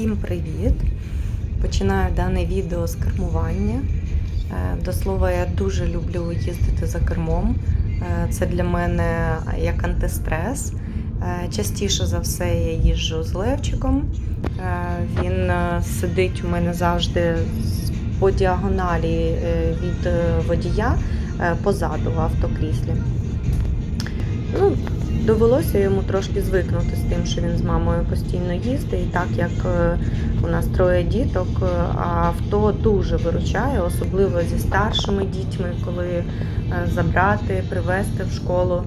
Всім привіт! Починаю дане відео з кермування. Е, До слова, я дуже люблю їздити за кермом. Е, Це для мене як антистрес. Е, Частіше за все я їжджу з Левчиком. Він сидить у мене завжди по діагоналі від водія позаду в автокріслі. Ну, довелося йому трошки звикнути з тим, що він з мамою постійно їздить. І так як е, у нас троє діток, е, авто дуже виручає, особливо зі старшими дітьми, коли е, забрати, привезти в школу,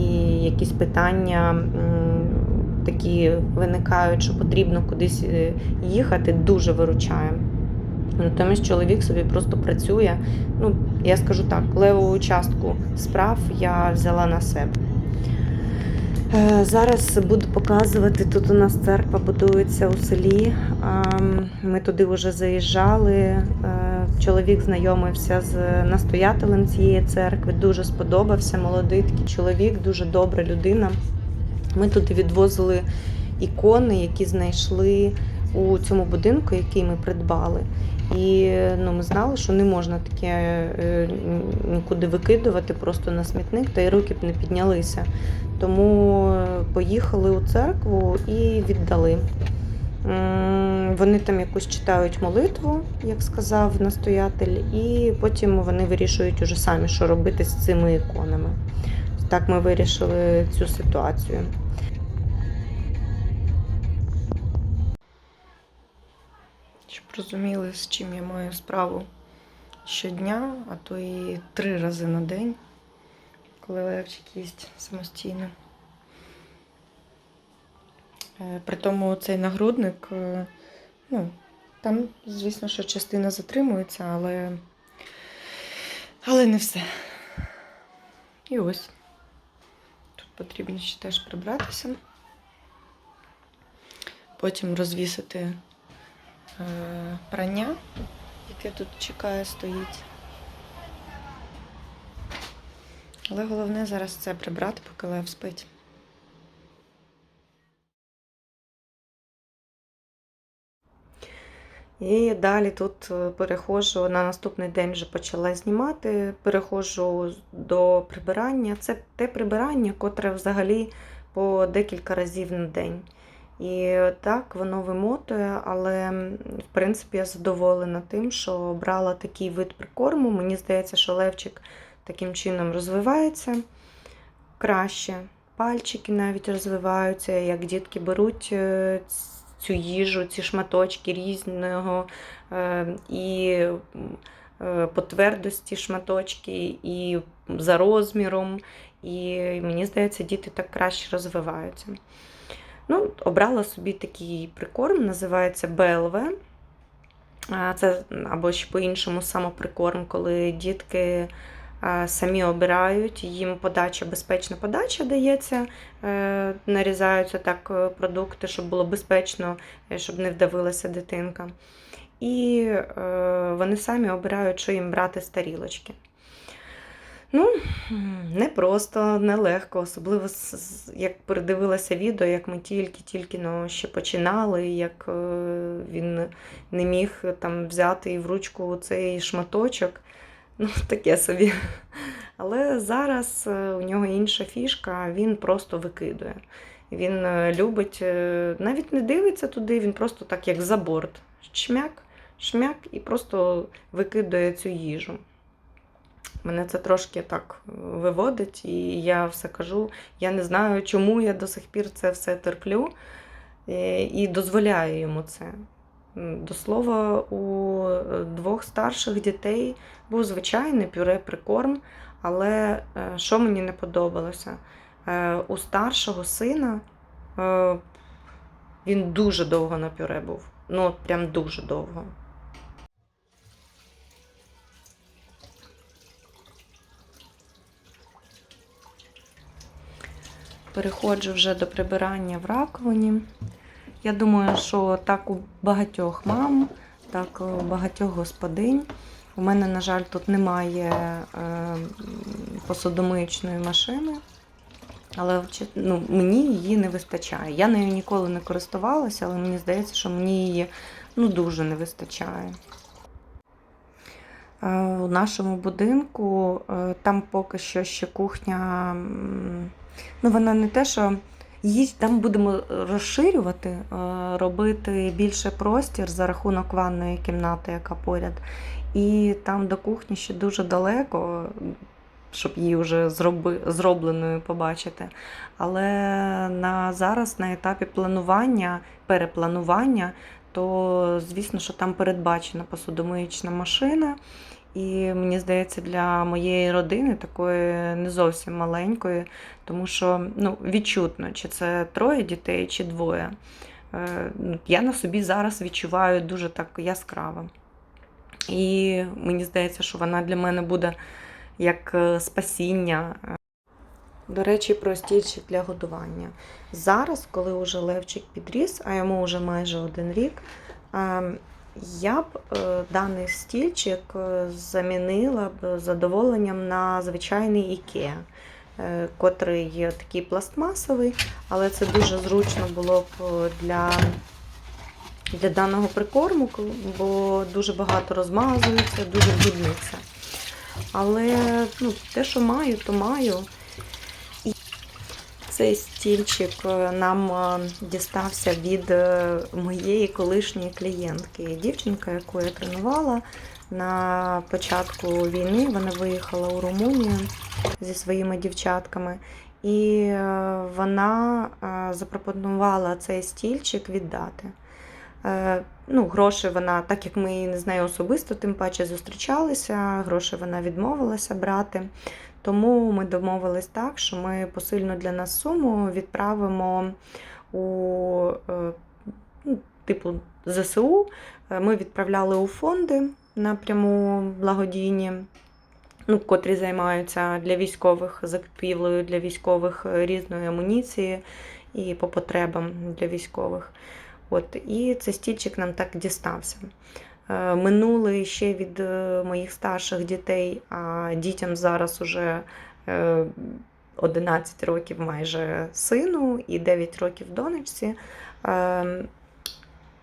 і якісь питання такі виникають, що потрібно кудись їхати, дуже виручає. Натомість чоловік собі просто працює. Ну, я скажу так, левову частку справ я взяла на себе. Е, Зараз буду показувати. Тут у нас церква будується у селі. Ем, Ми туди вже заїжджали. Е, Чоловік знайомився з настоятелем цієї церкви. Дуже сподобався. Молодий такий чоловік, дуже добра людина. Ми туди відвозили ікони, які знайшли у цьому будинку, який ми придбали. І ну, ми знали, що не можна таке е, нікуди викидувати просто на смітник, та й руки б не піднялися. Тому поїхали у церкву і віддали. Вони там якусь читають молитву, як сказав настоятель, і потім вони вирішують уже самі, що робити з цими іконами. Так ми вирішили цю ситуацію. Щоб розуміли, з чим я маю справу щодня, а то і три рази на день, коли Левчик їсть самостійно. Е, При тому цей нагрудник, е, ну, там, звісно, що частина затримується, але, але не все. І ось. Тут потрібно ще теж прибратися. Потім розвісити е, прання, яке тут чекає, стоїть. Але головне зараз це прибрати, поки Лев спить. І далі тут е, переходжу на наступний день вже почала знімати. Переходжу до прибирання. Це те прибирання, котре взагалі по декілька разів на день. І так воно вимотує, але в принципі я задоволена тим, що обрала такий вид прикорму. Мені здається, що левчик таким чином розвивається краще. Пальчики навіть розвиваються, як дітки беруть е, цю їжу, ці шматочки різного е, і е, по твердості шматочки, і за розміром. І мені здається, діти так краще розвиваються. Ну, обрала собі такий прикорм, називається БЛВ. Це або ще по-іншому самоприкорм, коли дітки самі обирають, їм подача, безпечна подача дається, е, нарізаються так е, продукти, щоб було безпечно, е, щоб не вдавилася дитинка. І вони самі обирають, що їм брати з тарілочки. Ну, не просто, нелегко, особливо як передивилася відео, як ми тільки-тільки ну, ще починали, як він не міг там взяти в ручку цей шматочок. Ну, таке собі. Але зараз е, у нього інша фішка, він просто викидує. Він е, любить, е, навіть не дивиться туди, він просто так, як за борт. Шмяк, шмяк і просто викидує цю їжу. Мене це трошки так виводить, і я все кажу. Я не знаю, чому я до сих пір це все терплю і дозволяю йому це. До слова, у е, двох старших дітей був звичайний пюре прикорм, але е, що мені не подобалося? Е, У старшого сина він дуже довго на пюре був. Ну, от прям дуже довго. Переходжу вже до прибирання в раковині. Я думаю, що так у багатьох мам, так у багатьох господинь. У мене, на жаль, тут немає е, посудомиючної машини. Але ну, мені її не вистачає. Я нею ніколи не користувалася, але мені здається, що мені її ну, дуже не вистачає. Е, У нашому будинку е, там поки що ще кухня. Ну, вона не те, що її там будемо розширювати, е, робити більше простір за рахунок ванної кімнати, яка поряд. І там до кухні ще дуже далеко, щоб її вже зроби, зробленою побачити. Але на зараз на етапі планування, перепланування, то звісно, що там передбачена посудомиючна машина. І мені здається, для моєї родини такої не зовсім маленької, тому що ну, відчутно, чи це троє дітей, чи двоє. Е, Я на собі зараз відчуваю дуже так яскраво. І мені здається, що вона для мене буде як е, спасіння. До речі, про для годування. Зараз, коли вже Левчик підріс, а йому вже майже один рік, ем, я б е, даний стільчик е, замінила б задоволенням на звичайний IKEA, е, котрий є такий пластмасовий, але це дуже зручно було б для, для даного прикорму, бо дуже багато розмазується, дуже брудниться. Але ну, те, що маю, то маю. Цей стільчик е, нам е, дістався від е, моєї колишньої клієнтки. Дівчинка, яку я тренувала на початку війни, вона виїхала у Румунію зі своїми дівчатками. І вона запропонувала цей стільчик віддати. Ну, гроші вона, так як ми з нею особисто, тим паче зустрічалися, гроші вона відмовилася брати. Тому ми домовились так, що ми посильну для нас суму відправимо у е, ну, типу ЗСУ. Е, Ми відправляли у фонди напряму благодійні, ну, котрі займаються для військових закупівлею для військових е, різної амуніції і по потребам для військових. От, і цей стільчик нам так дістався. Е, Минули ще від е, моїх старших дітей, а дітям зараз уже е, 11 років майже сину і 9 років донечці. Е,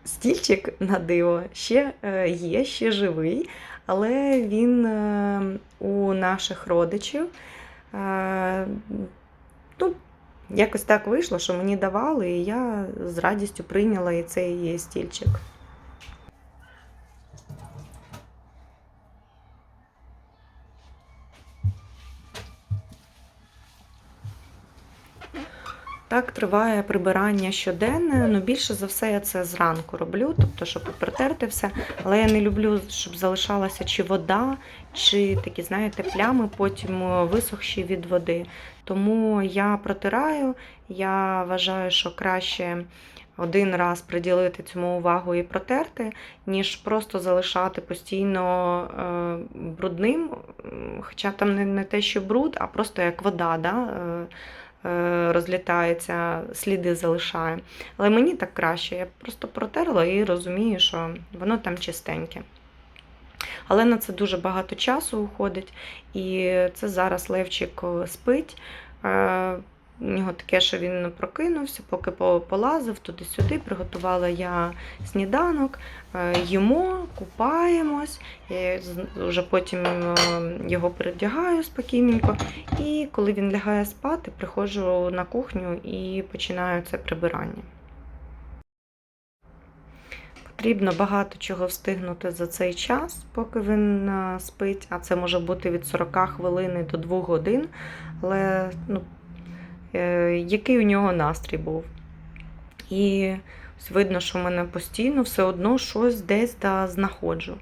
Стільчик на диво ще е, є, ще живий, але він е, у наших родичів. е, Ну, Якось так вийшло, що мені давали, і я з радістю прийняла і цей стільчик. Так триває прибирання щоденне. Ну, більше за все я це зранку роблю, тобто, щоб протерти все. Але я не люблю, щоб залишалася чи вода, чи такі, знаєте, плями, потім висохші від води. Тому я протираю. Я вважаю, що краще один раз приділити цьому увагу і протерти, ніж просто залишати постійно е, брудним. Хоча там не, те, що бруд, а просто як вода. Да? Е, е, Розлітається, сліди залишає. Але мені так краще. Я просто протерла і розумію, що воно там чистеньке. Але на це дуже багато часу уходить. І це зараз Левчик е, спить. У нього таке, що він прокинувся, поки полазив туди-сюди, приготувала я сніданок, е, їмо, купаємось, я вже потім е, його перевдягаю спокійненько. І коли він лягає спати, приходжу на кухню і починаю це прибирання. Потрібно багато чого встигнути за цей час, поки він е, спить, а це може бути від 40 хвилин до 2 годин. Але ну, який у нього настрій був. І видно, що в мене постійно все одно щось десь да, знаходжу.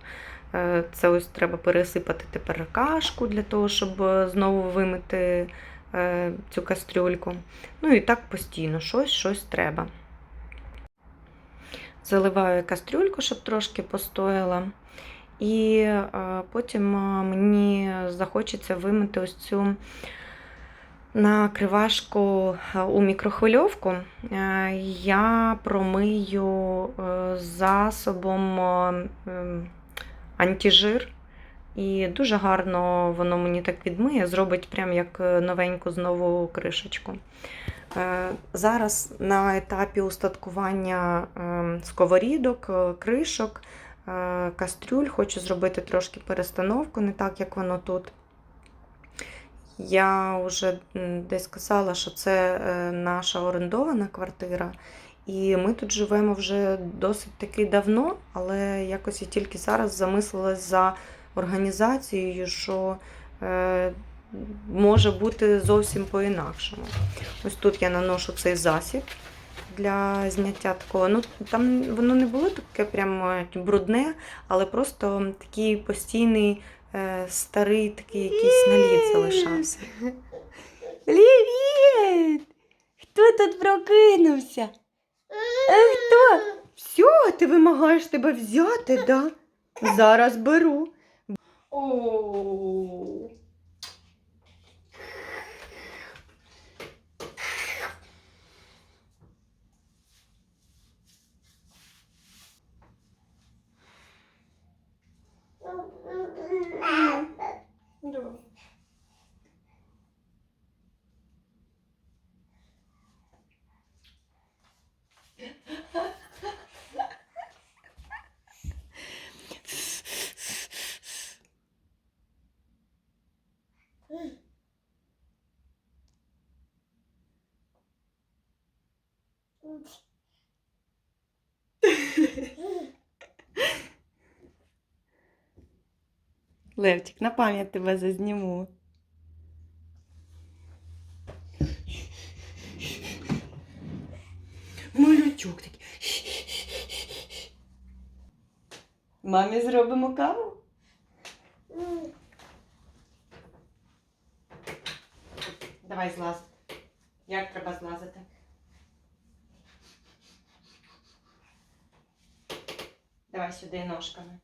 Е, Це ось треба пересипати тепер кашку для того, щоб е, знову вимити е, цю кастрюльку. Ну і так постійно, щось, щось треба. Заливаю кастрюльку, щоб трошки постояла. І е, потім е, мені захочеться вимити ось цю накривашку е, у мікрохвильовку. Е, Я промию е, засобом антижир І дуже гарно воно мені так відмиє, зробить прям як новеньку знову кришечку. Зараз на етапі устаткування сковорідок, кришок, кастрюль. Хочу зробити трошки перестановку, не так, як воно тут. Я вже десь казала, що це е, наша орендована квартира, і ми тут живемо вже досить таки давно, але якось я тільки зараз замислилась за організацією, що е, може бути зовсім по-інакшому. Ось тут я наношу цей засіб для зняття такого. Ну, там воно не було таке прям е, брудне, але просто такий постійний старий такий якийсь наліт залишався. Привіт! Хто тут прокинувся? А хто? Все, ти вимагаєш тебе взяти, да? Зараз беру. О. Левчик, на пам'ять тебе зазніму. Малючок такий. Мамі зробимо каву? Давай злаз. Як треба злазити? Давай сюди ножками.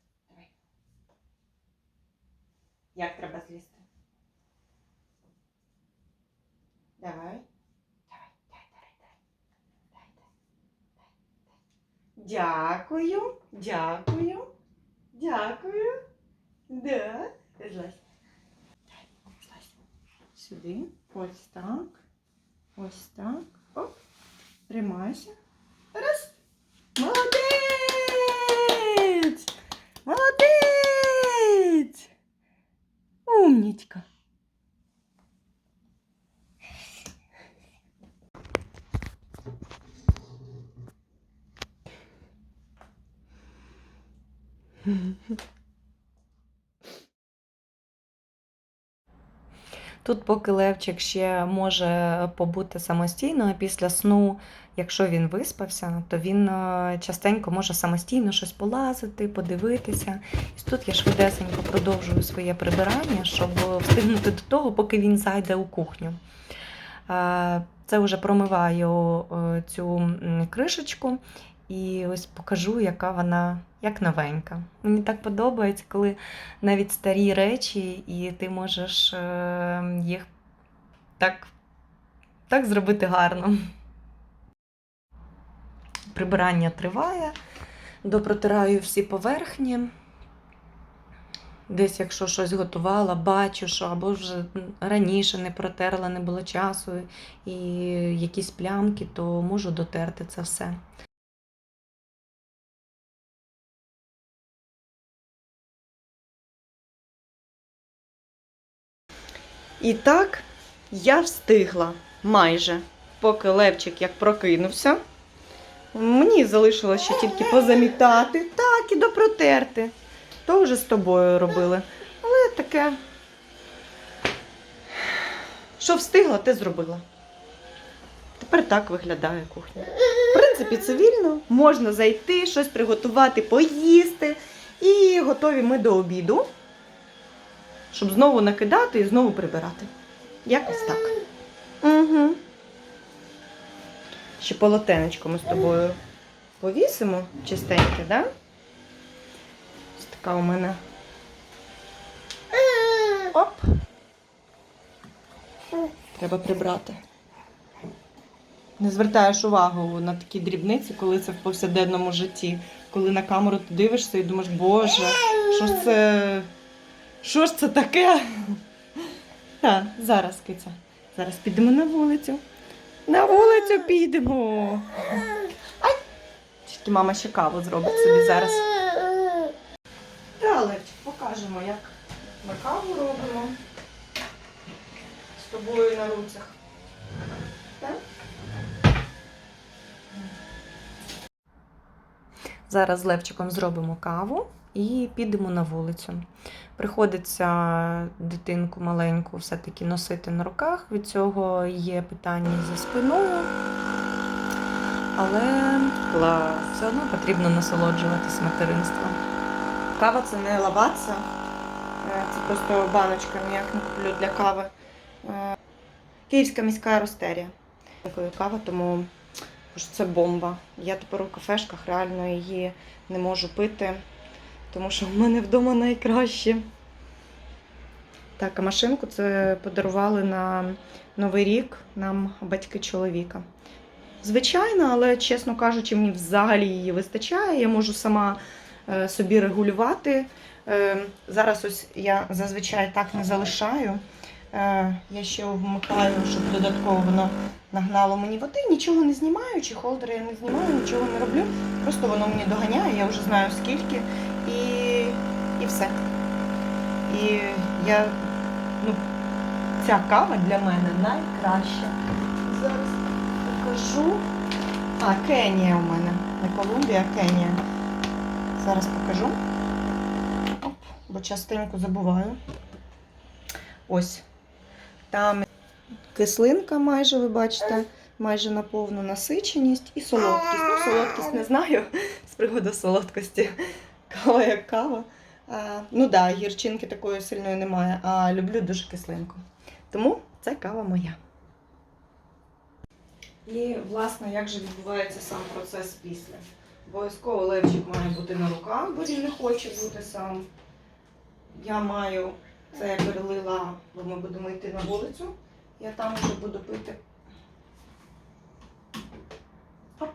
Як треба злізти? Давай. Давай, дай, дай, дай. Дай, дай, дай, дай. Дякую. Дякую. Дякую. Да. Злазь. Злазь. Сюди. Ось так. Ось так. Оп. Тримайся. Раз. Молодець! Молодець! Умничка. Mm-hmm. Тут, поки Левчик ще може побути самостійно, а після сну, якщо він виспався, то він е, частенько може самостійно щось полазити, подивитися. І тут я швидесенько продовжую своє прибирання, щоб встигнути до того, поки він зайде у кухню. Е, Це вже промиваю е, цю кришечку і ось покажу, яка вона як новенька. Мені так подобається, коли навіть старі речі, і ти можеш е, їх так, так зробити гарно. Прибирання триває, допротираю всі поверхні. Десь, якщо щось готувала, бачу, що або вже раніше не протерла, не було часу, і якісь плямки, то можу дотерти це все. І так я встигла майже, поки Левчик як прокинувся. Мені залишилося ще тільки позамітати, так, і допротерти. То вже з тобою робили. Але таке. Що встигла, те зробила. Тепер так виглядає кухня. В принципі, цивільно, можна зайти, щось приготувати, поїсти. І готові ми до обіду щоб знову накидати і знову прибирати. Якось так. Угу. Ще полотенечко ми з тобою повісимо чистеньке, да? Ось така у мене. Оп. Треба прибрати. Не звертаєш увагу на такі дрібниці, коли це в повсякденному житті. Коли на камеру ти дивишся і думаєш, боже, що ж це Що ж це таке? Так, зараз, киця. Зараз підемо на вулицю. На вулицю підемо. Ай! Тільки мама ще каву зробить собі зараз. Так, покажемо, як ми каву робимо з тобою на руцях. Зараз з Левчиком зробимо каву і підемо на вулицю. Приходиться дитинку маленьку все-таки носити на руках. Від цього є питання зі спиною. Але Клас. все одно потрібно насолоджуватись материнством. Кава це не лаваца. Е, Це просто баночка, ніяк не куплю для кави. Е, Київська міська ростерія. Такої кава, тому що це бомба. Я тепер у кафешках реально її не можу пити, тому що в мене вдома найкраще. Так, а машинку це подарували на Новий рік нам батьки чоловіка. Звичайно, але, чесно кажучи, мені взагалі її вистачає. Я можу сама е, собі регулювати. Е, Зараз ось я зазвичай так не залишаю. Е, Я ще вмикаю, щоб додатково воно нагнало мені води. Нічого не знімаю, чи холдери я не знімаю, нічого не роблю. Просто воно мені доганяє, я вже знаю скільки. Все. І я, ну, ця кава для мене найкраща. Зараз покажу. А, Кенія у мене. Не Колумбія, а Кенія. Зараз покажу. Оп, бо частенько забуваю. Ось. Там кислинка майже, ви бачите, майже на повну насиченість і солодкість. Ну, солодкість не знаю з приводу солодкості. Кава як кава. А, ну да, гірчинки такої сильної немає, а люблю дуже кислинку. Тому це кава моя. І, власне, як же відбувається сам процес після? Обов'язково левчик має бути на руках, бо він не хоче бути сам. Я маю це я перелила, бо ми будемо йти на вулицю. Я там вже буду пити. Оп.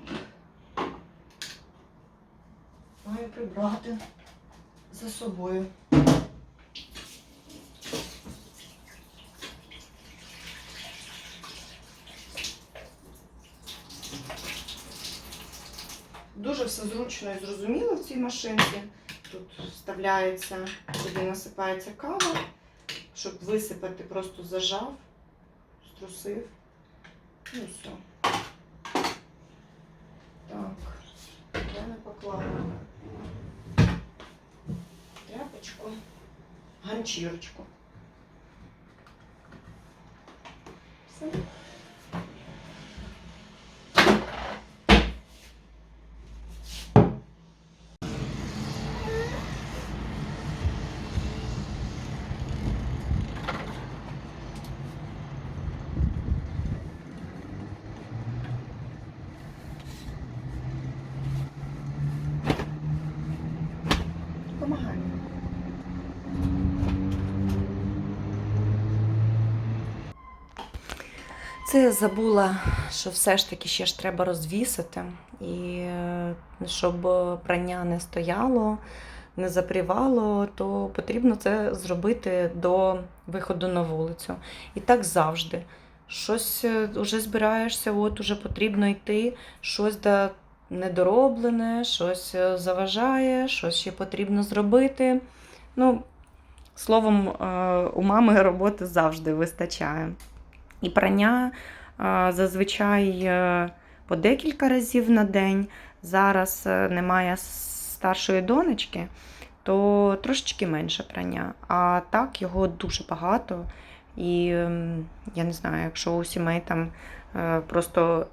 Маю прибрати за собою. Дуже все зручно і зрозуміло в цій машинці. Тут вставляється, сюди насипається кава, щоб висипати, просто зажав, струсив. Ну все. Так, я не поклала тряпочку, ганчірочку. Все. Помагай. Це я забула, що все ж таки ще ж треба розвісити, і е, щоб прання не стояло, не запрівало, то потрібно це зробити до виходу на вулицю. І так завжди. Щось вже збираєшся, от уже потрібно йти, щось недороблене, щось е, заважає, щось ще потрібно зробити. Ну, словом, е, у мами роботи завжди вистачає. І прання зазвичай е, по декілька разів на день. Зараз е, немає старшої донечки, то трошечки менше прання. А так його дуже багато. І я не знаю, якщо у сімей там е, просто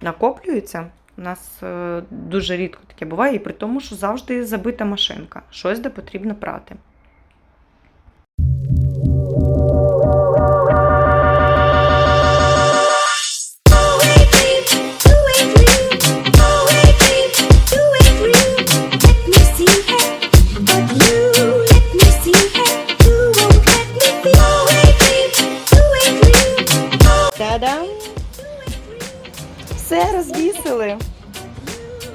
накоплюється, у нас дуже рідко таке буває, і при тому, що завжди забита машинка, щось де потрібно прати. Все розвісили.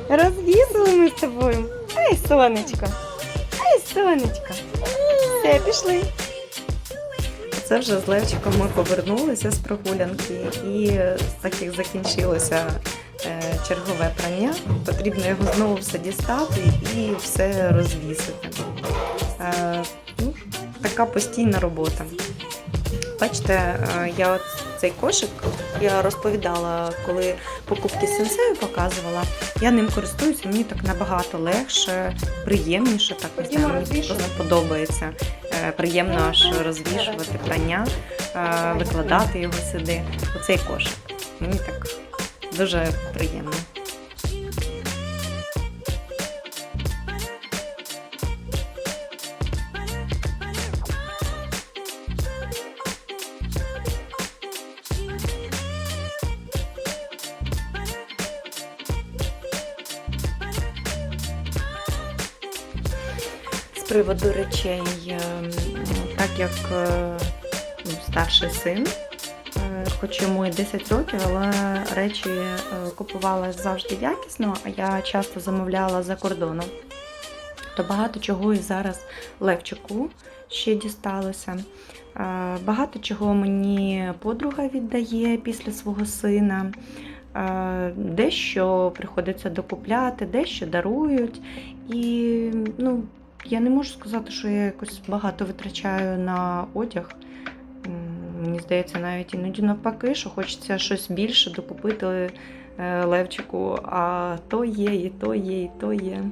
Розвісили ми з тобою. Ай, сонечко. Ай, сонечко. Все, пішли. Це вже з Левчиком ми повернулися з прогулянки, і так як закінчилося е, чергове прання, потрібно його знову все дістати і все розвісити. Е, ну, така постійна робота. Бачите, е, я от цей кошик я розповідала, коли покупки сенсею показувала. Я ним користуюся, мені так набагато легше, приємніше, так не знаю, мені подобається. Е, Приємно аж розвішувати прання, е, викладати його сюди. Оцей кошик. Мені так дуже приємно. Приводу речей, е, так як е, ну, старший син, е, хоч йому і 10 років, але речі е, купувала завжди якісно, а я часто замовляла за кордоном. То багато чого і зараз Левчику ще дісталося. Багато чого мені подруга віддає після свого сина. Дещо приходиться докупляти, дещо дарують. І ну, я не можу сказати, що я якось багато витрачаю на одяг. Мені здається, навіть іноді навпаки, що хочеться щось більше докупити е, Левчику, а то є, і то є, і то є.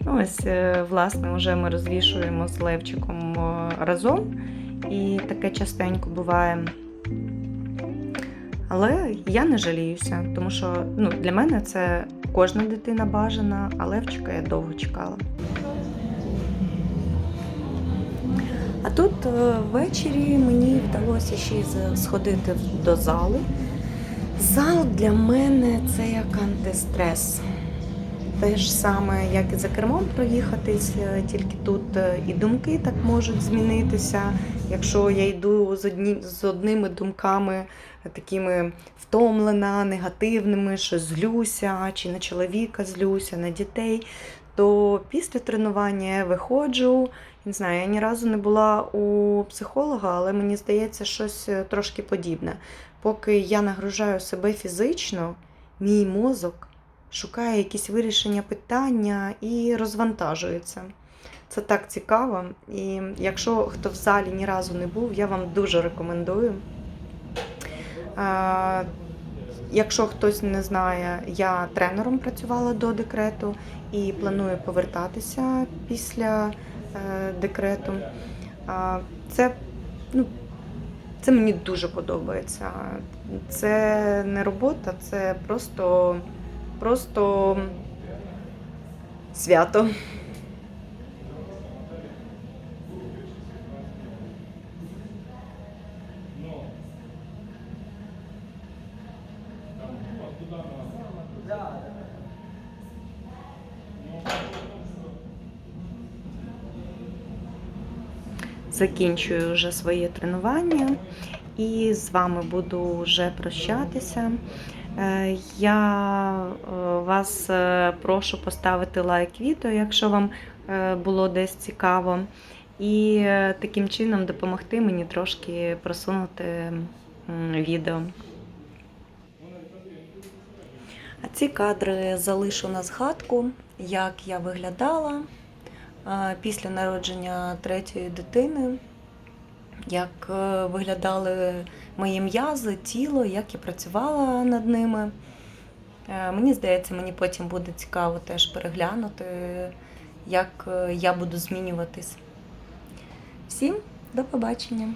Ну, ось, е, власне, вже ми розвішуємо з Левчиком разом, і таке частенько буває. Але я не жаліюся, тому що ну, для мене це кожна дитина бажана, а Левчика я довго чекала. А тут е, ввечері мені вдалося ще й сходити до залу. Зал для мене це як антистрес. Те ж саме, як і за кермом проїхатись, е, тільки тут е, і думки так можуть змінитися. Якщо я йду з, одні, з одними думками, такими втомлена, негативними, що злюся, чи на чоловіка злюся, на дітей, то після тренування я виходжу. Не знаю, я ні разу не була у психолога, але мені здається, щось е, трошки подібне. Поки я нагружаю себе фізично, мій мозок шукає якісь вирішення питання і розвантажується. Це так цікаво. І якщо хто в залі ні разу не був, я вам дуже рекомендую. Якщо хтось не знає, я тренером працювала до декрету і планую повертатися після декрету. Це, ну, це мені дуже подобається. Це не робота, це просто, просто свято. Закінчую вже своє тренування і з вами буду вже прощатися. Е, Я е, вас е, прошу поставити лайк відео, якщо вам було десь цікаво, і таким чином допомогти мені трошки просунути відео. А ці кадри залишу на згадку, як я виглядала після народження третьої дитини, як е, виглядали мої м'язи, тіло, як я працювала над ними. Е, Мені здається, мені потім буде цікаво теж переглянути, як е, я буду змінюватись. Всім до побачення!